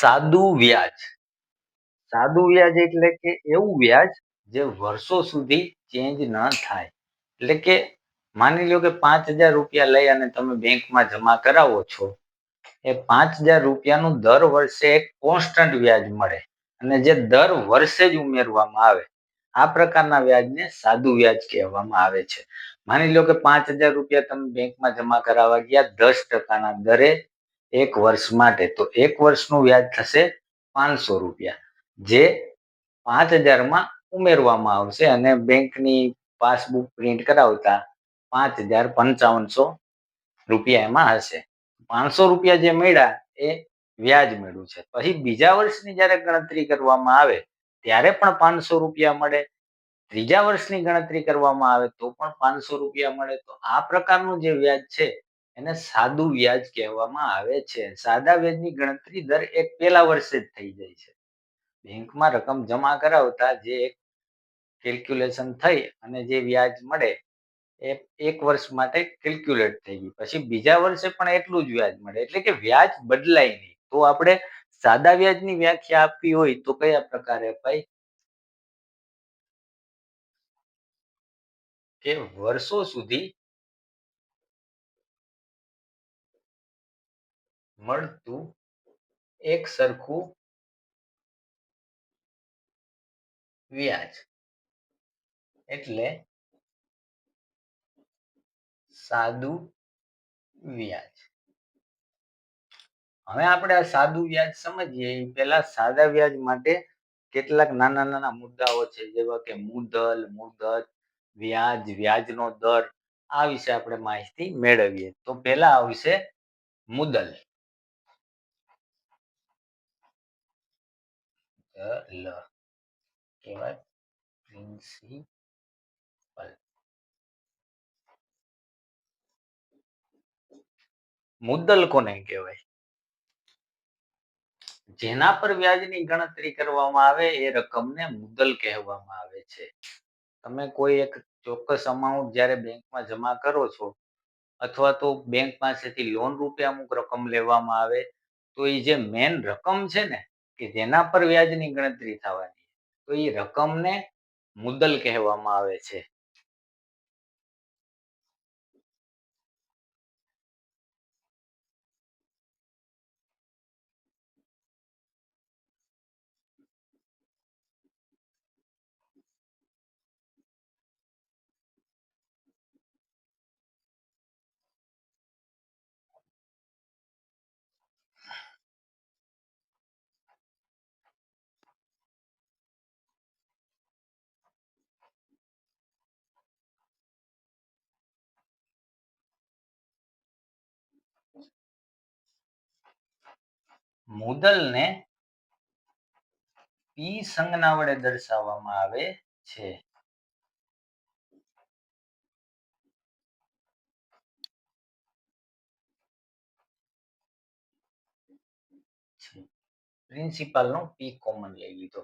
સાદું વ્યાજ. સાદું વ્યાજ એટલે કે એવું વ્યાજ જે વર્ષો સુધી ચેન્જ ન થાય. એટલે કે માની લો કે પાંચ હજાર રૂપિયા લઈ અને તમે બેંકમાં જમા કરાવો છો, એ પાંચ હજાર રૂપિયાનું દર વર્ષે એક કોન્સ્ટન્ટ વ્યાજ મળે અને જે દર વર્ષે જ ઉમેરવામાં આવે, આ પ્રકારના વ્યાજને સાદું વ્યાજ કહેવામાં આવે છે. માની લો કે પાંચ હજાર રૂપિયા તમે બેંકમાં જમા કરાવવા ગયા, દસ ટકાના દરે એક વર્ષ માટે, તો એક વર્ષનું વ્યાજ થશે પાંચસો રૂપિયા, જે પાંચ હજારમાં ઉમેરવામાં આવશે અને બેંકની પાસબુક પ્રિન્ટ કરાવતા પાંચ હજાર પંચાવનસો રૂપિયા એમાં હશે. પાંચસો રૂપિયા જે મળ્યા એ વ્યાજ મળ્યું છે. પછી બીજા વર્ષની જ્યારે ગણતરી કરવામાં આવે, ત્યારે પણ પાંચસો રૂપિયા મળે. ત્રીજા વર્ષની ગણતરી કરવામાં આવે તો પણ પાંચસો રૂપિયા મળે. તો આ પ્રકારનું જે વ્યાજ છે એને સાદું વ્યાજ કહેવામાં આવે છે. સાદા વ્યાજની ગણતરી દર એક પહેલા વર્ષે જ થઈ જાય છે. બેંકમાં રકમ જમા કરાવતા જે એક કેલ્ક્યુલેશન થઈ અને જે વ્યાજ મળે એ એક વર્ષ માટે કેલ્ક્યુલેટ થઈ ગઈ પછી બીજા વર્ષે પણ એટલું જ વ્યાજ મળે. એટલે કે વ્યાજ બદલાય નહીં. તો આપણે સાદા વ્યાજની વ્યાખ્યા આપવી હોય તો કયા પ્રકારે અપાય? કે વર્ષો સુધી મળતું એક સરખું વ્યાજ. એટલે સાદું વ્યાજ. હવે આપણે આ સાદું વ્યાજ સમજીએ પેલા સાદા વ્યાજ માટે કેટલાક નાના નાના મુદ્દાઓ છે, જેવા કે મુદલ, મુદત, વ્યાજ, વ્યાજનો દર, આ વિશે આપણે માહિતી મેળવીએ. તો પહેલા આવશે મુદલ. લ કહેવાય પ્રિન્સિપલ મુદ્દલ કોને કહેવાય? જેના પર વ્યાજની ગણતરી કરવામાં આવે, એ રકમને મુદ્દલ કહેવામાં આવે છે. તમે કોઈ એક ચોક્કસ અમાઉન્ટ જ્યારે બેંકમાં જમા કરો છો, અથવા તો બેંક પાસેથી લોન રૂપે અમુક રકમ લેવામાં આવે, તો એ જે મેન રકમ છે ને કે જેના પર વ્યાજની ગણતરી થવાની તો એ રકમને મુદ્દલ કહેવામાં આવે છે. મુદલને પી સંજ્ઞા વડે દર્શાવવામાં આવે છે. પ્રિન્સિપાલ નો પી કોમન લઈ લીધો.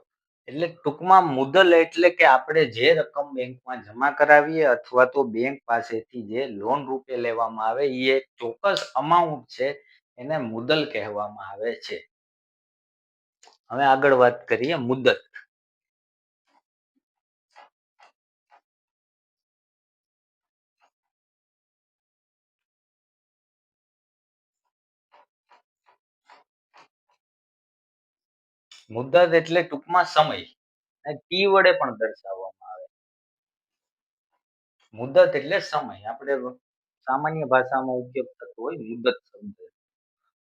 એટલે ટૂંકમાં મુદલ એટલે કે આપણે જે રકમ બેંકમાં જમા કરાવીએ અથવા તો બેંક પાસેથી જે લોન રૂપે લેવામાં આવે એ ચોક્કસ અમાઉન્ટ છે એને મુદલ કહેવામાં આવે છે. હવે આગળ વાત કરીએ મુદત મુદત એટલે ટૂંકમાં સમય. ટી વડે પણ દર્શાવવામાં આવે. મુદત એટલે સમય. આપણે સામાન્ય ભાષામાં ઉપયોગ થતો હોય મુદત શબ્દ.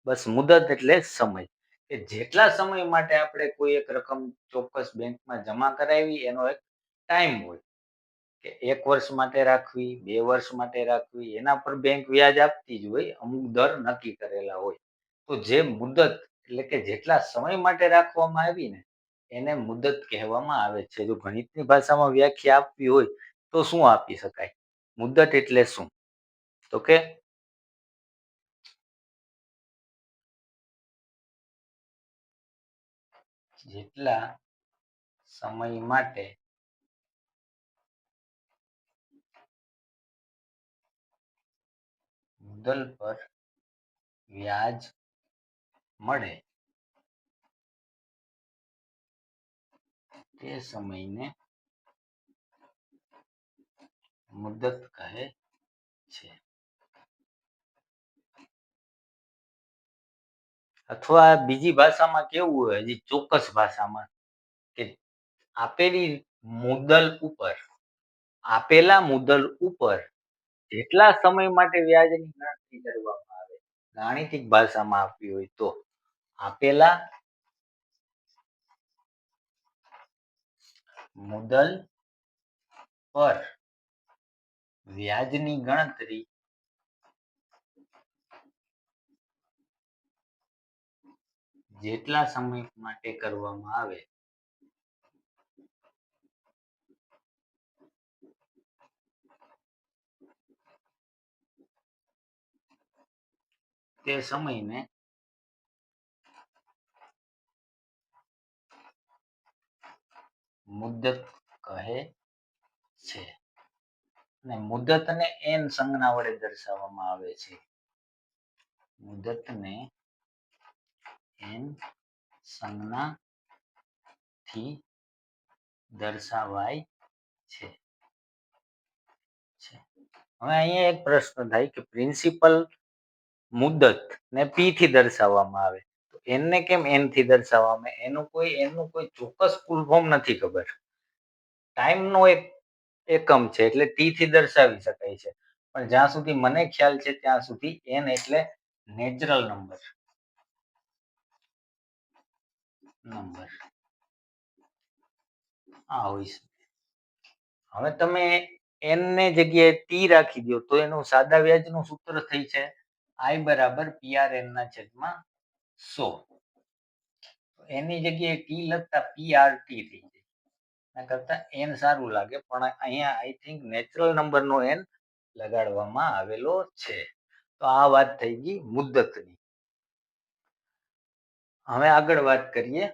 બસ મુદત એટલે સમય. કે જેટલા સમય માટે આપણે કોઈ એક રકમ ચોક્કસ બેંકમાં જમા કરાવી એનો એક ટાઈમ હોય. કે એક વર્ષ માટે રાખવી, બે વર્ષ માટે રાખવી, એના પર બેંક વ્યાજ આપતી જ હોય, અમુક દર નક્કી કરેલા હોય. તો જે મુદત એટલે કે જેટલા સમય માટે રાખવામાં આવી ને, એને મુદત કહેવામાં આવે છે. જો ગણિતની ભાષામાં વ્યાખ્યા આપવી હોય તો શું આપી શકાય? મુદત એટલે શું? તો કે જેટલા સમય માટે મુદલ પર વ્યાજ મળે તે સમયને મુદત કહે છે. અથવા બીજી ભાષામાં કેવું હોય ચોક્કસ ભાષામાં, કે આપેલી મુદલ ઉપર, આપેલા મુદલ ઉપર જેટલા સમય માટે વ્યાજની ગણતરી કરવામાં આવે, ગાણિતિક ભાષામાં આપી હોય તો, આપેલા મુદલ પર વ્યાજની ગણતરી જેટલા સમય માટે કરવામાં આવે. તે સમયને મુદ્દત કહે છે અને મુદતને એન સંજ્ઞા વડે દર્શાવવામાં આવે છે. મુદતને એન સંજ્ઞા થી દર્શાવાય છે. હવે અહીંયા એક પ્રશ્ન થાય કે પ્રિન્સિપલ મુદ્દત ને પી થી દર્શાવવામાં આવે. તો એનને કેમ એનથી દર્શાવવામાં એનું કોઈ એનું કોઈ ચોક્કસ ફૂલ નથી ખબર. ટાઈમનો એક, એકમ છે એટલે ટી થી દર્શાવી શકાય છે. પણ જ્યાં સુધી મને ખ્યાલ છે ત્યાં સુધી એન એટલે નેચરલ નંબર નંબર. આ હોય છે. હવે તમે એન ને જગ્યાએ ટી રાખી દો તો એનું સાદા વ્યાજનું સૂત્ર થઈ છે આઈ બરાબર એન ના છેદમાં સો. એની જગ્યાએ ટી લખતા ટી થઈ જાય. એના કરતા એન સારું લાગે, પણ અહીંયા આઈ થિંક નેચરલ નંબરનો એન લગાડવામાં આવેલો છે. તો આ વાત થઈ ગઈ મુદ્દતની. હવે આગળ વાત કરીએ.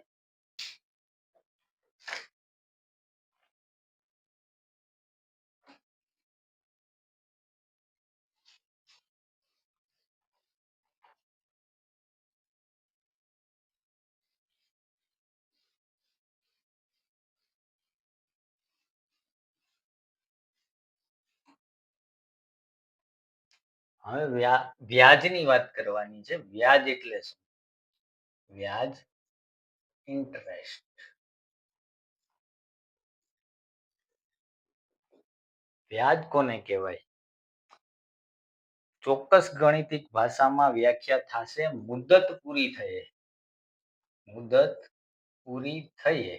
હવે વ્યા વ્યાજની વાત કરવાની છે. વ્યાજ એટલે શું? વ્યાજ ઇન્ટરેસ્ટ વ્યાજ કોને કહેવાય? ચોક્કસ ગણિતિક ભાષામાં વ્યાખ્યા થશે, મુદત પૂરી થયે. મુદત પૂરી થયે.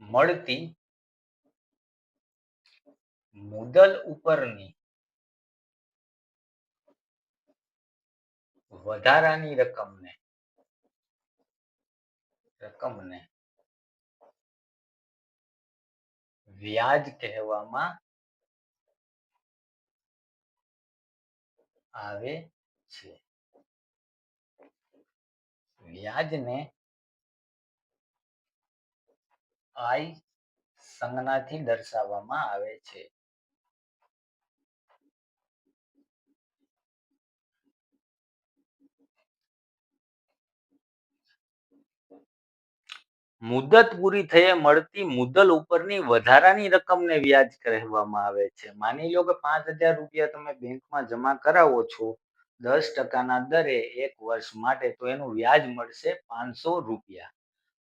મળતી મુદલ ઉપરની વધારાની રકમને રકમને વ્યાજ કહેવામાં આવે છે. વ્યાજને આઈ સંજ્ઞાથી દર્શાવવામાં આવે છે. મુદત પૂરી થયે મળતી મુદલ ઉપરની વધારાની રકમને વ્યાજ કહેવામાં આવે છે. માની લો કે પાંચ હજાર રૂપિયા તમે બેંકમાં જમા કરાવો છો, દસ ટકાના દરે એક વર્ષ માટે તો એનું વ્યાજ મળશે પાંચસો રૂપિયા.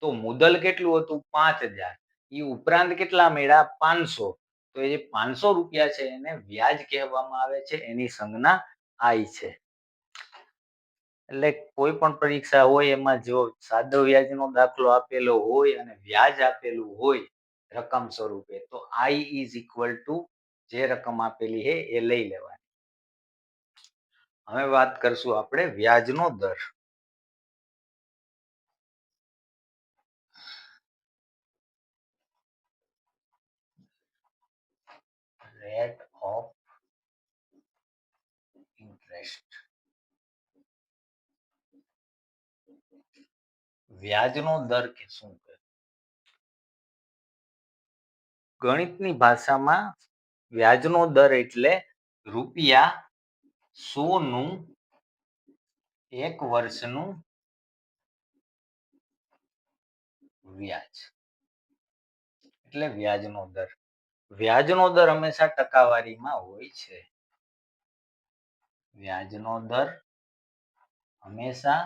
તો મુદલ કેટલું હતું? પાંચ હજાર. એ ઉપરાંત કેટલા મેળા? પાંચસો. તો એ પાંચસો રૂપિયા છે એને વ્યાજ કહેવામાં આવે છે. એની સંજ્ઞા આઈ છે. એટલે કોઈ પણ પરીક્ષા હોય એમાં જો સાદો વ્યાજનો દાખલો આપેલો હોય અને વ્યાજ આપેલું હોય રકમ સ્વરૂપે, તો આઈ ઇઝ ઇક્વલ ટુ જે રકમ આપેલી છે એ લઈ લેવાની. હવે વાત કરશું આપણે વ્યાજનો દર. રેટ ઓફ ઇન્ટરેસ્ટ વ્યાજનો દર કે શું કહે? ગણિતની ભાષામાં વ્યાજનો દર એટલે રૂપિયા સોનું એક વર્ષનું વ્યાજ. એટલે વ્યાજનો દર. વ્યાજનો દર હંમેશા ટકાવારીમાં હોય છે. વ્યાજનો દર હંમેશા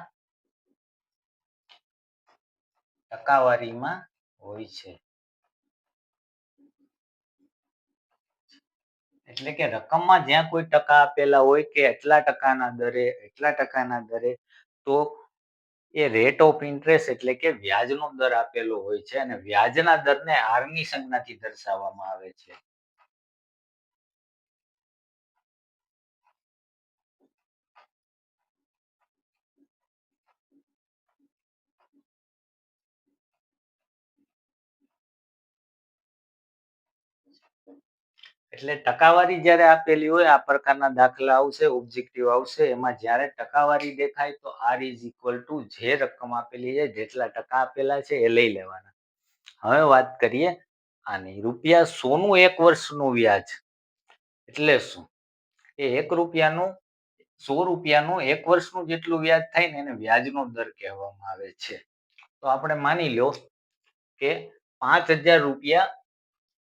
ટકાવારીમાં હોય છે. એટલે કે રકમમાં જ્યાં કોઈ ટકા આપેલા હોય કે એટલા ટકાના દરે, એટલા ટકાના દરે, તો એ રેટ ઓફ ઇન્ટરેસ્ટ એટલે કે વ્યાજનો દર આપેલો હોય છે અને વ્યાજના દરને આરની સંજ્ઞાથી દર્શાવવામાં આવે છે. એટલે ટકાવારી જ્યારે આપેલી હોય, આ પ્રકારના દાખલા આવશે ઓબ્જેક્ટિવ આવશે, એમાં જ્યારે ટકાવારી દેખાય, તો આર ઇઝ ઇક્વલ ટુ જે રકમ આપેલી છે, જેટલા ટકા આપેલા છે, એ લઈ લેવાના. હવે વાત કરીએ આની. રૂપિયા સોનું એક વર્ષનું વ્યાજ. એટલે શું? એ એક રૂપિયાનું, સો રૂપિયાનું એક વર્ષનું જેટલું વ્યાજ થાય ને એને વ્યાજનો દર કહેવામાં આવે છે. તો આપણે માની લો કે પાંચ હજાર રૂપિયા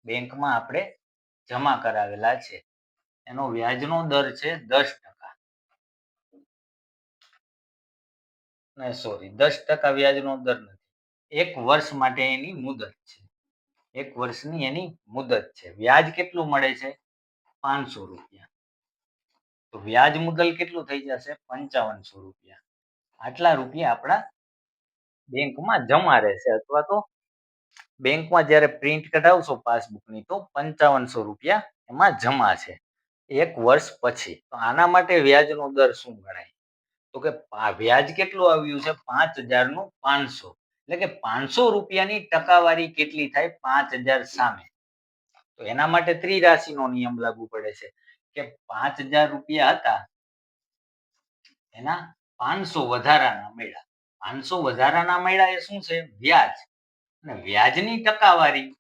બેંકમાં આપણે જમા કરાવેલા છે. એનો વ્યાજનો દર છે દસ ટકા. સોરી દસ ટકા વ્યાજનો દર નથી. એક વર્ષ માટે એની મુદત છે. એક વર્ષની એની મુદત છે. વ્યાજ કેટલું મળે છે? પાંચસો રૂપિયા. તો વ્યાજ મુદલ કેટલું થઈ જશે? પંચાવનસો રૂપિયા. આટલા રૂપિયા આપણા બેંકમાં જમા રહેશે અથવા તો બેંકમાં જ્યારે પ્રિન્ટ કઢાવશો પાસબુકની, તો પંચાવનસો રૂપિયા એમાં જમા છે. એક વર્ષ પછી. તો આના માટે વ્યાજનો દર શું ગણાય? તો કે વ્યાજ કેટલું આવ્યું છે? પાંચ હજારનું પાંચસો. એટલે કે પાંચસો રૂપિયાની ટકાવારી કેટલી થાય? પાંચ હજાર સામે. તો એના માટે ત્રિરાશિનો નિયમ લાગુ પડે છે કે પાંચ હજાર રૂપિયા હતા, એના પાંચસો વધારાના મળ્યા. પાંચસો વધારાના મળ્યા એ શું છે? વ્યાજ. અને વ્યાજની ટકાવારી,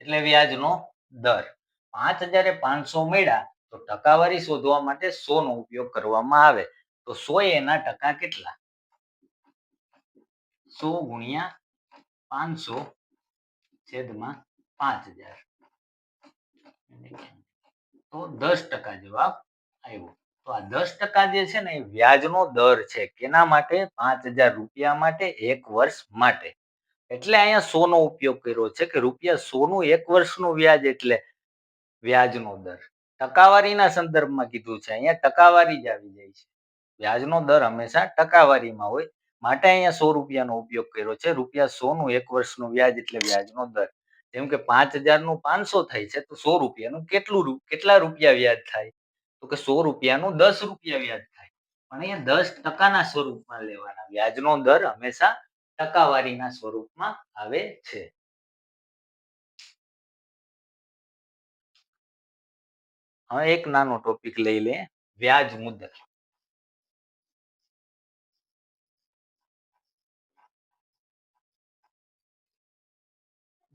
એટલે વ્યાજનો દર. પાંચ હજારે પાંચસો મળ્યા, તો ટકાવારી શોધવા માટે સો નો ઉપયોગ કરવામાં આવે. તો સો એના ટકા કેટલા? સો ગુણ્યા પાંચસો છેદમાં પાંચ હજાર. તો દસ ટકા જવાબ આવ્યો. તો આ દસ ટકા જે છે ને, એ વ્યાજનો દર છે. કેના માટે? પાંચ હજાર રૂપિયા માટે, એક વર્ષ માટે. એટલે અહીંયા સો નો ઉપયોગ કર્યો છે કે રૂપિયા સોનું એક વર્ષનું વ્યાજ એટલે વ્યાજનો દર. ટકાવારીના સંદર્ભમાં કીધું છે, અહીંયા ટકાવારી જ આવી જાય છે. વ્યાજનો દર હંમેશા ટકાવારીમાં હોય. માટે અહીંયા સો રૂપિયાનો ઉપયોગ કર્યો છે. રૂપિયા સો નું એક વર્ષનું વ્યાજ એટલે વ્યાજનો દર. જેમ કે પાંચ હજારનું પાંચસો થાય છે, તો સો રૂપિયાનું કેટલું કેટલા રૂપિયા વ્યાજ થાય? તો કે સો રૂપિયાનું દસ રૂપિયા વ્યાજ થાય. પણ અહીંયા દસ ટકાના સ્વરૂપમાં લેવાના વ્યાજનો દર હંમેશા ટકાવારીના સ્વરૂપમાં આવે છે. હવે એક નાનો ટોપિક લઈ લે વ્યાજ મુદ્દત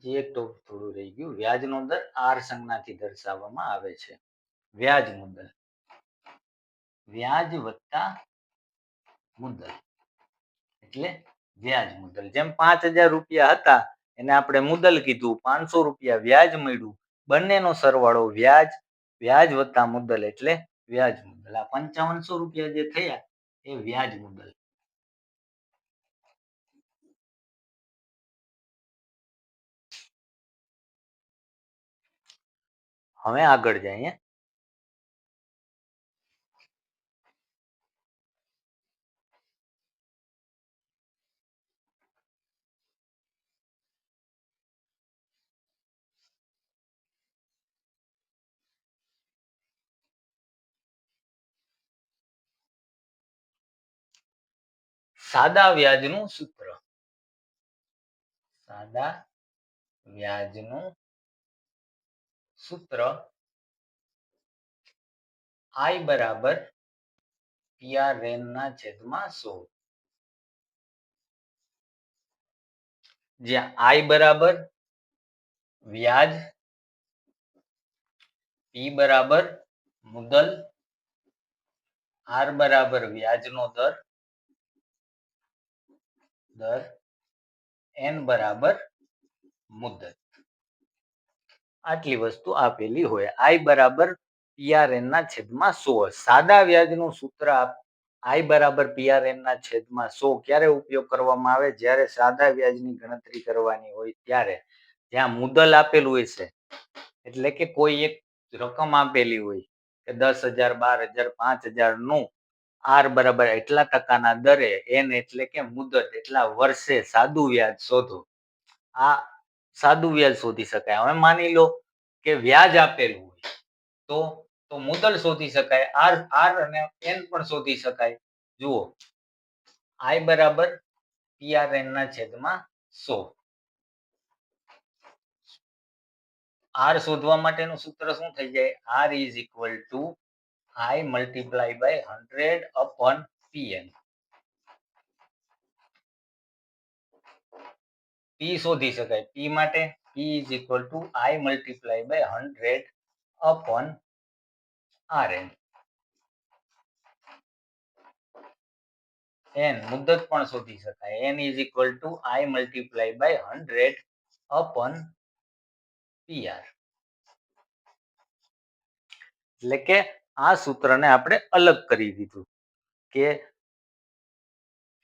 જે એક ટોપ થોડું રહી ગયું, વ્યાજનો દર આર સંજ્ઞાથી દર્શાવવામાં આવે છે. વ્યાજ મુદ્દલ. વ્યાજ વત્તા મુદ્દલ. એટલે વ્યાજ મુદ્દલ જેમ પાંચ હજાર રૂપિયા હતા, એને આપણે મુદ્દલ કીધું. પાંચસો રૂપિયા વ્યાજ મળ્યું. બંનેનો સરવાળો વ્યાજ વ્યાજ વત્તા મુદ્દલ એટલે વ્યાજ મુદ્દલ આ પંચાવનસો રૂપિયા જે થયા, એ વ્યાજ મુદ્દલ હવે આગળ જઈએ. સાદા વ્યાજનું સૂત્ર. સાદા વ્યાજનું સૂત્ર. આઈ બરાબર પીઆર રેન ના છેદમાં સો. જ્યાં આઈ બરાબર વ્યાજ પી બરાબર મુદલ આર બરાબર વ્યાજનો દર. દર એન બરાબર મુદત. આટલી વસ્તુ આપેલી હોય. આઈ બરાબર પીઆરએન ના છેદમાં સો. સાદા વ્યાજનું સૂત્ર આઈ બરાબર પીઆરએન ના છેદમાં સો ક્યારે ઉપયોગ કરવામાં આવે? જ્યારે સાદા વ્યાજની ગણતરી કરવાની હોય ત્યારે. જ્યાં મુદલ આપેલું હોય છે. એટલે કે કોઈ એક રકમ આપેલી હોય કે દસ હજાર, બાર હજાર, પાંચ હજારનું આર બરાબર એટલા ટકાના દરે, એન એટલે કે મુદત, એટલા વર્ષે સાદું વ્યાજ શોધો. આ સાદું વ્યાજ શોધી શકાય. હવે માની લો કે વ્યાજ આપેલું હોય, તો તો મુદલ શોધી શકાય, આર આર અને એન પણ શોધી શકાય. જુઓ, આઈ બરાબર પીઆરએન ના છેદમાં સો. આર શોધવા માટેનું સૂત્ર શું થઈ જાય? R is equal to I multiply by hundred upon P N P શોધી શકાય? પી માટે P is equal to I multiply by hundred upon R N N મુદત પણ શોધી શકાય? N is equal to I multiply by hundred upon P R એટલે કે આ સૂત્રને આપણે અલગ કરી દીધું કે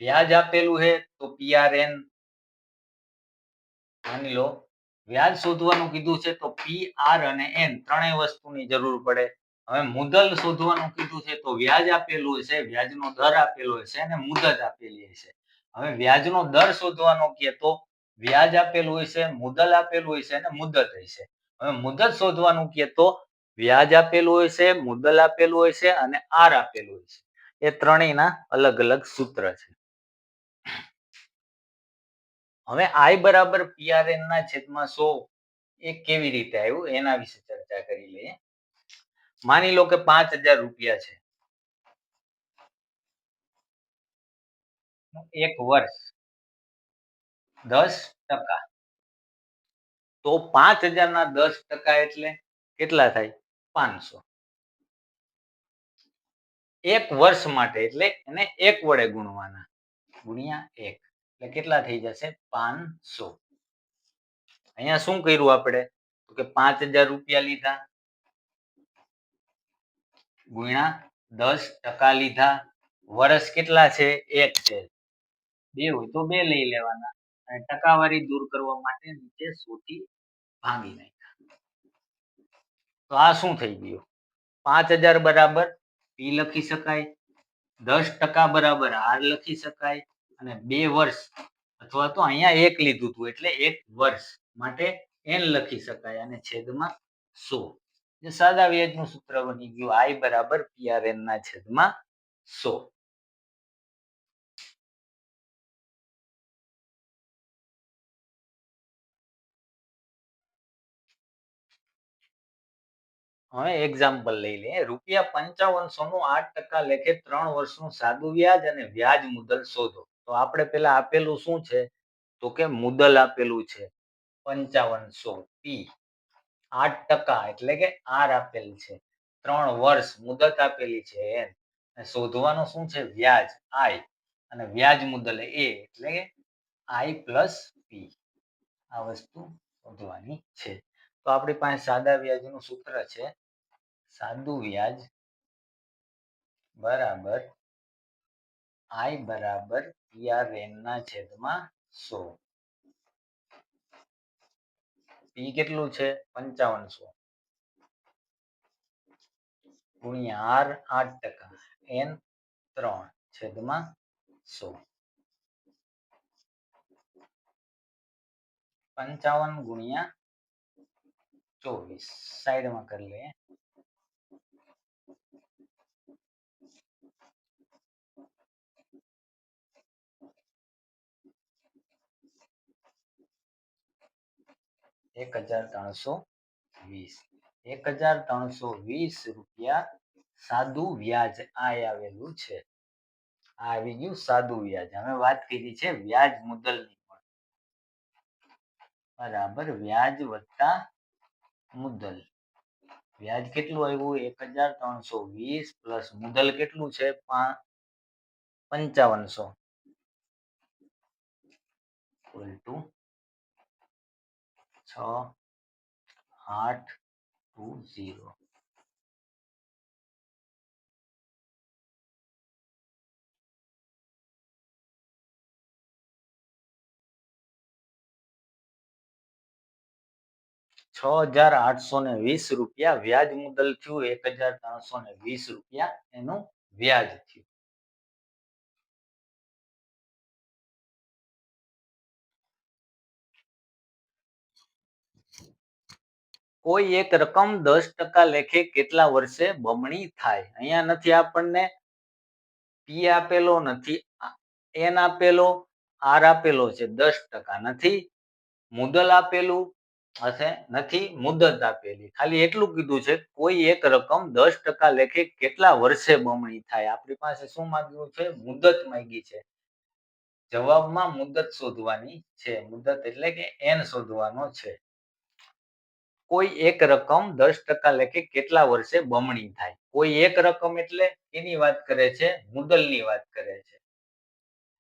વ્યાજ આપેલું છે તો પીઆરએન માની લો, વ્યાજ શોધવાનું કીધું છે તો પી આર અને એન ત્રણેય વસ્તુની જરૂર પડે. હવે મુદલ શોધવાનું કીધું છે તો વ્યાજ આપેલું હશે, વ્યાજનો દર આપેલો હશે અને મુદત આપેલી હશે. હવે વ્યાજનો દર શોધવાનો કે તો વ્યાજ આપેલું હશે, મુદલ આપેલું હશે અને મુદત હશે. હવે મુદત શોધવાનું કે તો વ્યાજ આપેલું હોય છે, મુદ્દલ આપેલું હશે અને આર આપેલું હશે એ ત્રણેયના અલગ અલગ સૂત્ર છે. હવે આઈ બરાબર પીઆરએન ના છેદમાં સો એ કેવી રીતે આવ્યું? એના વિશે ચર્ચા કરી લઈએ. માની લો કે પાંચ હજાર રૂપિયા છે. એક વર્ષ દસ ટકા. તો પાંચ હજાર ના દસ ટકા એટલે કેટલા થાય? પાંચસો. એક વર્ષ માટે એટલે એને એક વડે ગુણવાના. ગુણ્યા એક. એટલે કેટલા થઈ જશે? પાંચસો. અહીંયા શું કર્યું આપણે? તો કે પાંચ હજાર રૂપિયા લીધા. ગુણ્યા દસ ટકા લીધા. વર્ષ કેટલા છે? એક છે. બે હોય તો બે લઈ લેવાના. અને ટકાવારી દૂર કરવા માટે નીચે સોથી ભાંગી નાખ્યા તો આ શું થઈ ગયું? પાંચ હજાર બરાબર, પી લખી શકાય, દસ ટકા બરાબર, આર લખી શકાય, અને બે વર્ષ, અથવા તો અહીંયા એક લીધું હતું એટલે એક વર્ષ માટે એન લખી શકાય, અને છેદમાં સો. સાદા વ્યાજનું સૂત્ર બની ગયું, આઈ બરાબર પીઆરએન ના છેદમાં સો. હવે એક્ઝામ્પલ લઈ લઈએ. રૂપિયા પંચાવનસો નું આઠ ટકા લેખે ત્રણ વર્ષનું સાદું વ્યાજ અને વ્યાજ મુદલ શોધો. તો આપણે પેલા આપેલું શું છે? તો કે મુદલ આપેલું છે. પંચાવનસો પી. આઠ ટકા એટલે કે આર આપેલ છે. ત્રણ વર્ષ મુદત આપેલી છે એન. શોધવાનું શું છે? વ્યાજ આઈ. અને વ્યાજ મુદલ એ એટલે કે આઈ પ્લસ પી. આ વસ્તુ શોધવાની છે. તો આપણી પાસે સાદા વ્યાજનું સૂત્ર છે. સાદું વ્યાજ બરાબર આઈ બરાબર પીઆરએન ના છેદમાં સો. પી કેટલું છે? પંચાવનસો. ગુણ્યા આર આઠ ટકા. એન ત્રણ છેદમાં સો. પંચાવન ગુણ્યા ચોવીસ સાઈડમાં કરી લઈએ એક હજાર ત્રણસો વીસ એક હજાર ત્રણસો વીસ રૂપિયા સાદું વ્યાજ આ આવેલું છે આ આવી ગયું સાદું વ્યાજ અમે વાત કરી છે વ્યાજ મુદલની પણ બરાબર વ્યાજ વત્તા મુદલ. વ્યાજ કેટલું આવ્યું? એક હજાર ત્રણસો વીસ પ્લસ મુદ્દલ કેટલું છે? પંચાવનસો. ટુ છ, આઠ, ટુ, ઝીરો. છ હજાર આઠસો ને વીસ રૂપિયા વ્યાજ મુદલ થયું, એક હજાર ત્રણસો ને વીસ રૂપિયા એનું વ્યાજ થયું. કોઈ એક રકમ દસ ટકા લેખે કેટલા વર્ષે બમણી થાય? અહીંયા નથી આપણને પી આપેલો નથી એન આપેલો આર આપેલો છે, દસ ટકા નથી. મુદલ આપેલું નથી, મુદત આપેલી. ખાલી એટલું કીધું છે, કોઈ એક રકમ દસ ટકા લેખે કેટલા વર્ષે બમણી થાય? આપણી પાસે શું માંગ્યું છે? મુદત માંગી છે. જવાબમાં મુદત શોધવાની છે. મુદત એટલે કે એન શોધવાનો છે. કોઈ એક રકમ દસ ટકા લેખે કેટલા વર્ષે બમણી થાય? કોઈ એક રકમ એટલે, એની વાત કરે છે, મુદલની વાત કરે છે.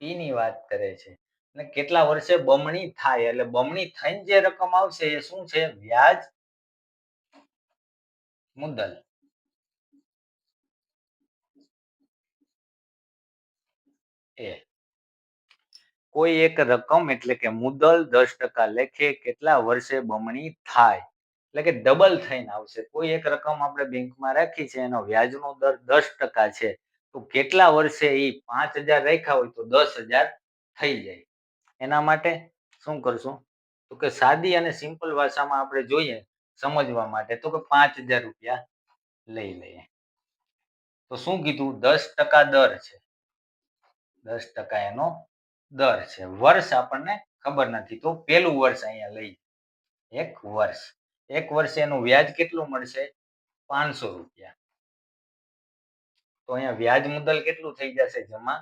ની વાત કરે છે. અને કેટલા વર્ષે બમણી થાય? એટલે બમણી થઈને જે રકમ આવશે એ શું છે? વ્યાજ મુદ્દલ એ. કોઈ એક રકમ એટલે કે મુદ્દલ દસ ટકા લેખે કેટલા વર્ષે બમણી થાય? એટલે કે ડબલ થઈને આવશે. કોઈ એક રકમ આપણે બેંકમાં રાખી છે, એનો વ્યાજનો દર દસ ટકા છે. તો કેટલા વર્ષે એ પાંચ હજાર રાખ્યા હોય તો દસ હજાર થઈ જાય. એના માટે શું કરશું? તો કે સાદી અને સિમ્પલ ભાષામાં આપણે જોઈએ સમજવા માટે તો કે પાંચ હજાર રૂપિયા લઈ લઈએ. તો શું કીધું? દસ ટકા દર છે. દસ ટકા એનો દર છે. વર્ષ આપણને ખબર નથી. તો પેલું વર્ષ અહીંયા લઈ. એક વર્ષ. એક વર્ષે એનું વ્યાજ કેટલું મળશે? પાંચસો રૂપિયા. તો અહીંયા વ્યાજ મુદલ કેટલું થઈ જશે? જમા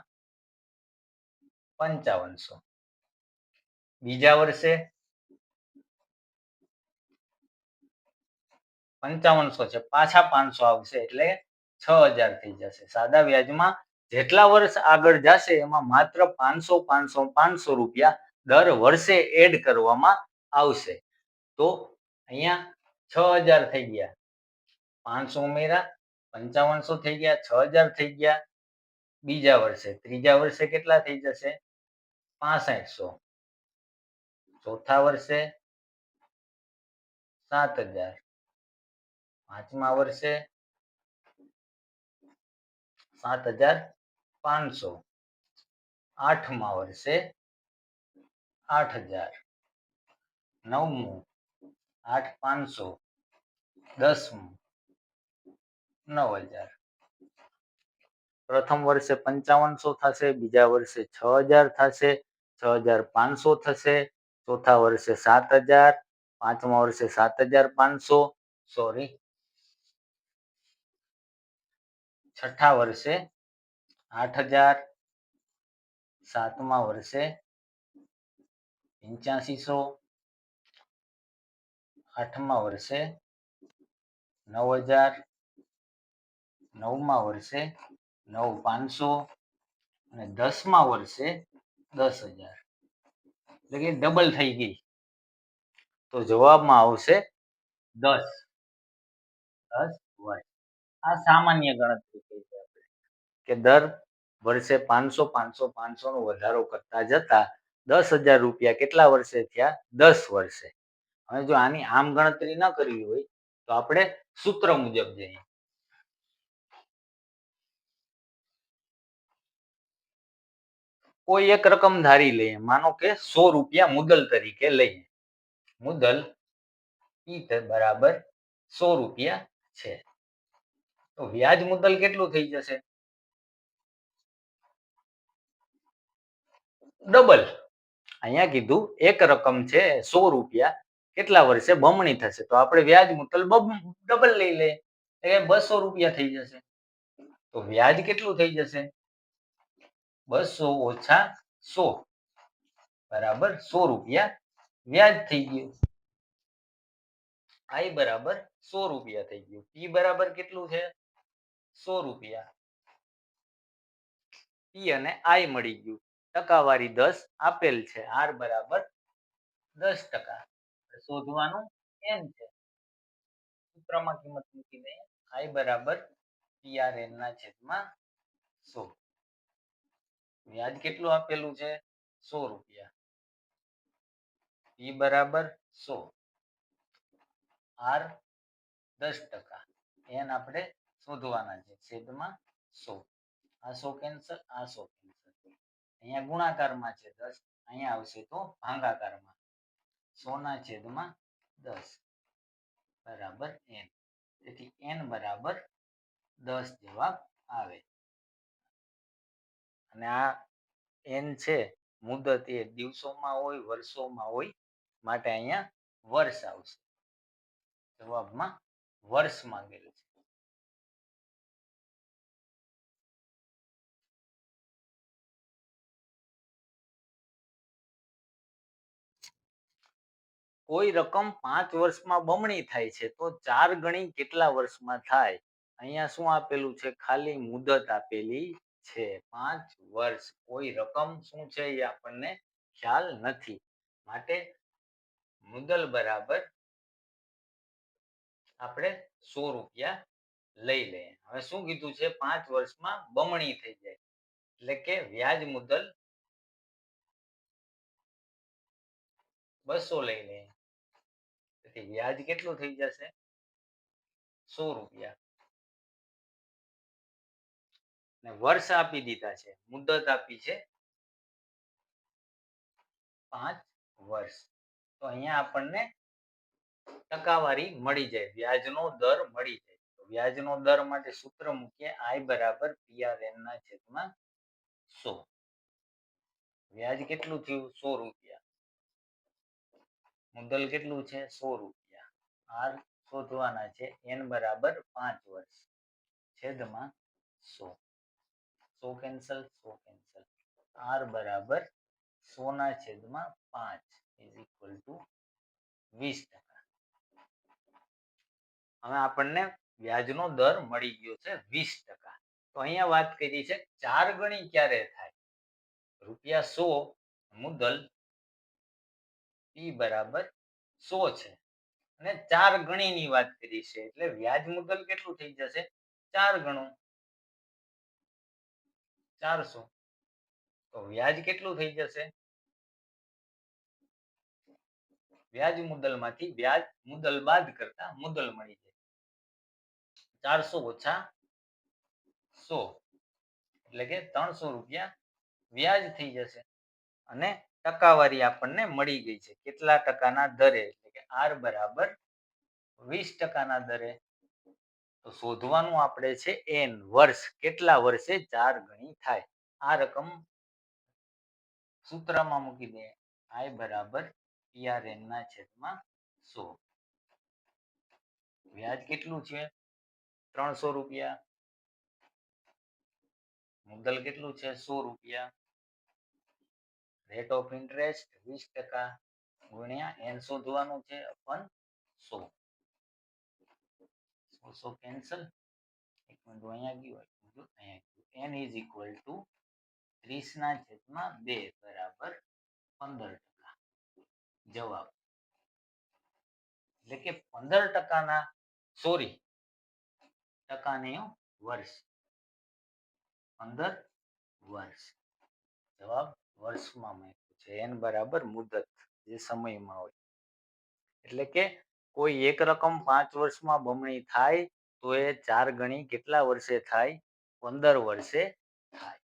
પંચાવનસો. બીજા વર્ષે પંચાવનસો છે, પાછા પાંચસો આવશે એટલે છ હજાર થઈ જશે. સાદા વ્યાજમાં જેટલા વર્ષ આગળ જશે, એમાં માત્ર પાંચસો પાંચસો પાંચસો રૂપિયા દર વર્ષે એડ કરવામાં આવશે. તો અહીંયા છ હજાર થઈ ગયા. પાંચસો ઉમેરા, પંચાવનસો થઈ ગયા, છ હજાર થઈ ગયા. બીજા વર્ષે, ત્રીજા વર્ષે કેટલા થઈ જશે? પાસઠસો. ચોથા વર્ષે સાત હજાર. પાંચમા વર્ષે સાત હજાર પાંચસો. આઠમા વર્ષે આઠ હજાર. નવમું આઠ પાંચસો. દસમું નવ હજાર. પ્રથમ વર્ષે પંચાવનસો થશે, બીજા વર્ષે છ હજાર થશે, છ હજાર પાંચસો થશે ચોથા વર્ષે સાત હજાર પાંચમા વર્ષે સાત હજાર પાંચસો સોરી છઠ્ઠા વર્ષે આઠ હજાર સાતમા વર્ષે પંચ્યાસીસો આઠમા વર્ષે નવ હજાર નવમા વર્ષે નવ પાંચસો અને દસમા વર્ષે દસ હજાર એટલે ડબલ થઈ ગઈ. તો જવાબમાં આવશે દસ. દસ વર્ષ આ સામાન્ય ગણતરી થઈ છે આપણે. કે દર વર્ષે પાંચસો પાંચસો પાંચસો નો વધારો કરતા જતા દસ હજાર રૂપિયા કેટલા વર્ષે થયા? દસ વર્ષે. હવે જો આની આમ ગણતરી ન કરવી હોય તો આપણે સૂત્ર મુજબ જઈએ. કોઈ એક રકમ ધારી લઈએ માનો કે સો રૂપિયા મુદલ તરીકે લઈએ. મુદલ ઈ બરાબર સો રૂપિયા છે. તો વ્યાજ મુદલ કેટલું થઈ જશે? ડબલ. અહીંયા કીધું એક રકમ છે સો રૂપિયા. કેટલા વર્ષે બમણી થશે? તો આપણે વ્યાજ મુદલ ડબલ લઈ લઈએ. એટલે બસો રૂપિયા થઈ જશે. તો વ્યાજ કેટલું થઈ જશે? બસો ઓછા સો. બરાબર? સો રૂપિયા વ્યાજ થઈ ગયું. આઈ બરાબર સો રૂપિયા થઈ ગયું. પી બરાબર કેટલું છે? સો રૂપિયા. પી અને આઈ મળી ગયું. ટકાવારી દસ આપેલ છે. આર બરાબર દસ ટકા. શોધવાનું એમ છે. સૂત્રમાં કિંમત મૂકી આઈ બરાબર પીઆરએન ના છેદમાં સો. વ્યાજ કેટલું આપેલું છે? સો રૂપિયા. પી બરાબર સો. આર દસ ટકા. એન આપણે શોધવાના છે. છેદમાં સો. આ સો કેન્સલ, આ સો કેન્સલ. અહીંયા ગુણાકારમાં છે દસ, અહીંયા આવશે તો ભાંગાકારમાં. સો ના છેદમાં દસ. બરાબર એન. તેથી એન બરાબર દસ જવાબ આવે. અને આ એન છે, મુદત એ દિવસોમાં હોય, વર્ષોમાં હોય, માટે અહીંયા વર્ષ આવશે. જવાબમાં વર્ષ માંગેલું છે. કોઈ રકમ પાંચ વર્ષમાં બમણી થાય છે, તો ચાર ગણી કેટલા વર્ષમાં થાય? અહીંયા શું આપેલું છે? ખાલી મુદત આપેલી છે, પાંચ વર્ષ. કોઈ રકમ શું છે એ આપણને ખ્યાલ નથી. માટે મુદલ બરાબર આપણે સો રૂપિયા લઈ લઈએ હવે શું કીધું છે? પાંચ વર્ષમાં બમણી થઈ જાય. એટલે કે વ્યાજ મુદલ બસો લઈ લઈએ વ્યાજ કેટલું થઈ જશે? સો રૂપિયા. ને વર્ષ આપી દીધા છે, મુદત આપી છે. પાંચ વર્ષ. તો અહીંયા આપણને ટકાવારી મળી જાય, વ્યાજનો દર મળી જાય. તો વ્યાજનો દર માટે સૂત્ર મૂકીએ, આઈ બરાબર પીઆરએન ના છેદમાં સો. વ્યાજ કેટલું થયું? સો રૂપિયા. મુદ્દલ કેટલું છે? સો રૂપિયા. આર શોધવાના છે, એન બરાબર પાંચ વર્ષ. છેદમાં સો. સો કેન્સલ સો કેન્સલ આર બરાબર સો ના છેદમાં પાંચ ઇઝ ઇક્વલ ટુ વીસ ટકા. હવે આપણને વ્યાજનો દર મળી ગયો છે વીસ ટકા. તો અહીંયા વાત કરી છે ચાર ગણી ક્યારે થાય? રૂપિયા સો મુદ્દલ પી બરાબર સો છે. અને ચાર ગણીની વાત કરી છે એટલે વ્યાજ મુદ્દલ કેટલું થઈ જશે? ચાર ગણું. ચારસો. તો વ્યાજ કેટલું થઈ જશે? વ્યાજ મુદ્દલમાંથી વ્યાજ મુદ્દલ બાદ કરતા મુદ્દલ મળી જાય. ચારસો ઓછા સો. એટલે કે ત્રણસો રૂપિયા વ્યાજ થઈ જશે. અને ટકાવારી આપણને મળી ગઈ છે. કેટલા ટકાના દરે? એટલે કે આર બરાબર વીસ ટકાના દરે. તો શોધવાનું આપણે છે એન વર્ષ. કેટલા વર્ષે ચાર ગણી થાય? આ રકમ સૂત્રમાં મૂકી દે. આઈ બરાબર પીઆરએન ના છેદમાં સો. વ્યાજ કેટલું છે? ત્રણસો રૂપિયા. મુદ્દલ કેટલું છે? સો રૂપિયા. રેટ ઓફ ઇન્ટરેસ્ટ વીસ ટકા ગુણ્યા એન શોધવાનું છે અપન સો. સો કેન્સલ એક મિનિટ અહીંયા ગયું, એક મિનિટ અહીંયા એન ઇઝ ઇક્વલ ટુ ત્રીસ ના છેદમાં બે બરાબર પંદર ટકા. જવાબ. એટલે કે પંદર ટકાના સોરી ટકાને વર્ષ. પંદર વર્ષ. જવાબ વર્ષમાં મેં છે. એન બરાબર મુદત જે સમયમાં હોય. એટલે કે કોઈ એક રકમ પાંચ વર્ષમાં બમણી થાય, તો એ ચાર ગણી કેટલા વર્ષે થાય? પંદર વર્ષે થાય.